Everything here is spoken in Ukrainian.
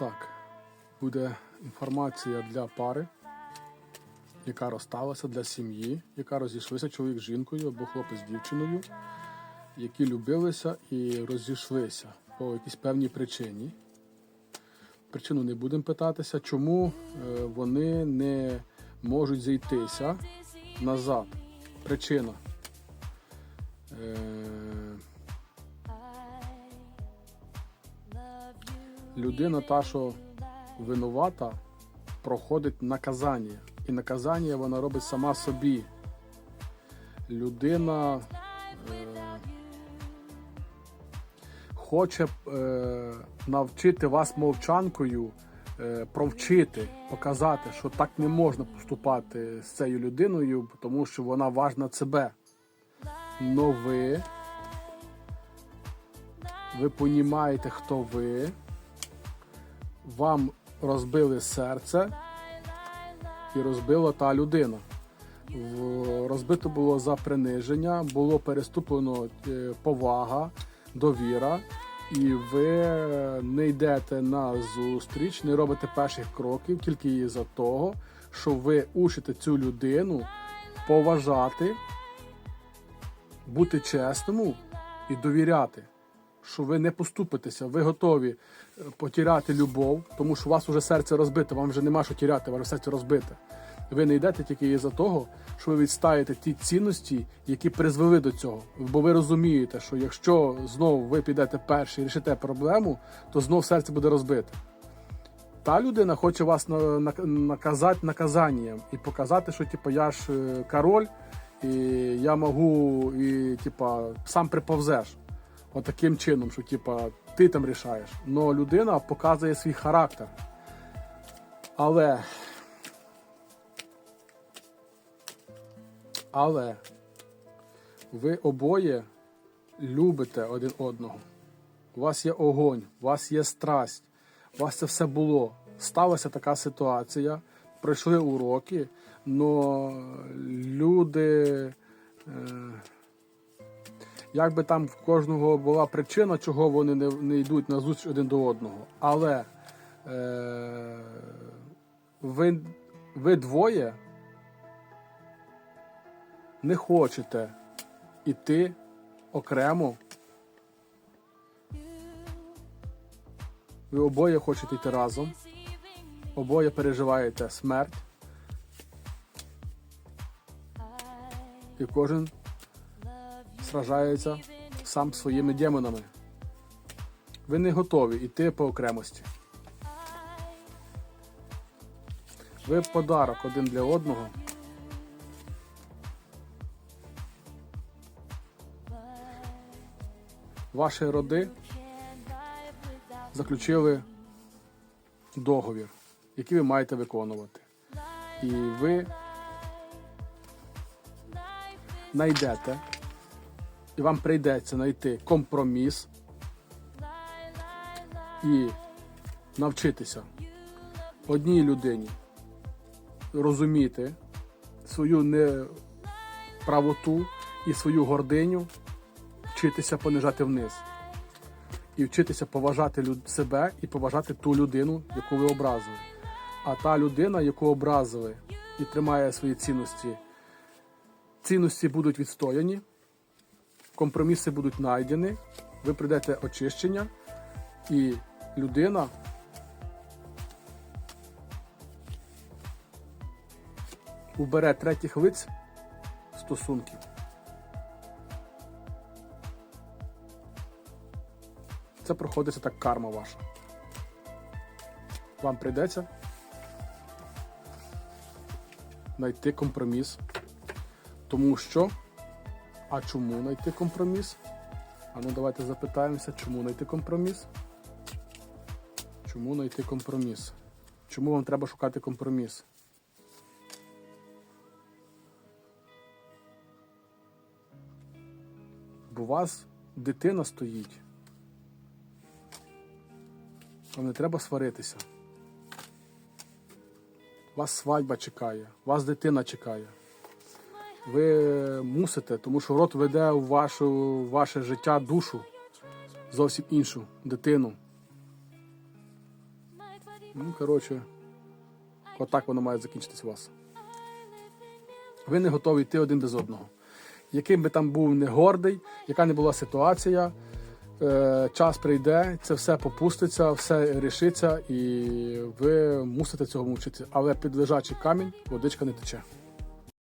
Так, буде інформація для пари, яка розсталася для сім'ї, яка розійшлися чоловік з жінкою або хлопець з дівчиною, які любилися і розійшлися по якійсь певній причині. Причину не будемо питатися, чому е, вони не можуть зійтися назад. Причина. Людина та, що винувата, проходить наказання. І наказання вона робить сама собі. Людина е, хоче е, навчити вас мовчанкою, е, провчити, показати, що так не можна поступати з цією людиною, тому що вона важна себе. Но ви, ви понімаєте, хто ви, вам розбили серце і розбила та людина. Розбито було за приниження, було переступлено е, повага, довіра, і ви не йдете на зустріч, не робите перших кроків тільки із-за того, що ви учите цю людину поважати, бути чесному і довіряти. Що ви не поступитеся, ви готові е, потіряти любов, тому що у вас вже серце розбите, вам вже нема що тіряти, ваше серце розбите. Ви не йдете тільки із-за того, що ви відстаєте ті цінності, які призвели до цього. Бо ви розумієте, що якщо знову ви підете перші і рішите проблему, то знов серце буде розбите. Та людина хоче вас на- на- наказати наказанням і показати, що типу, я ж е, король, і я можу, і типа, сам приповзеш. Отаким чином, що типа, ти там рішаєш. Но людина показує свій характер. Але. Але ви обоє любите один одного. У вас є огонь, у вас є страсть, у вас це все було. Сталася така ситуація, пройшли уроки, але люди. Е, як би там в кожного була причина, чого вони не, не йдуть на зустріч один до одного. Але е, ви, ви двоє не хочете іти окремо. Ви обоє хочете йти разом, обоє переживаєте смерть. І кожен сражається сам своїми демонами. Ви не готові йти по окремості. Ви подарок один для одного. Ваші роди заключили договір, який ви маєте виконувати. І ви знайдете, і вам прийдеться знайти компроміс і навчитися одній людині розуміти свою неправоту і свою гординю, вчитися понижати вниз. І вчитися поважати себе і поважати ту людину, яку ви образили. А та людина, яку образили і тримає свої цінності, цінності будуть відстояні, компроміси будуть знайдені, ви прийдете очищення, і людина убере третіх лиць стосунків. Це проходиться так карма ваша. Вам прийдеться знайти компроміс. Тому що. А чому знайти компроміс? А ну давайте запитаємося, чому знайти компроміс? Чому знайти компроміс? Чому вам треба шукати компроміс? Бо у вас дитина стоїть. Вам не треба сваритися. Вас свадьба чекає, вас дитина чекає. Ви мусите, тому що рот веде у вашу, ваше життя душу, зовсім іншу дитину. Ну, коротше, отак воно має закінчитись у вас. Ви не готові йти один без одного. Яким би там був не гордий, яка не була ситуація, е, час прийде, це все попуститься, все рішиться, і ви мусите цього мучитися. Але під лежачий камінь водичка не тече.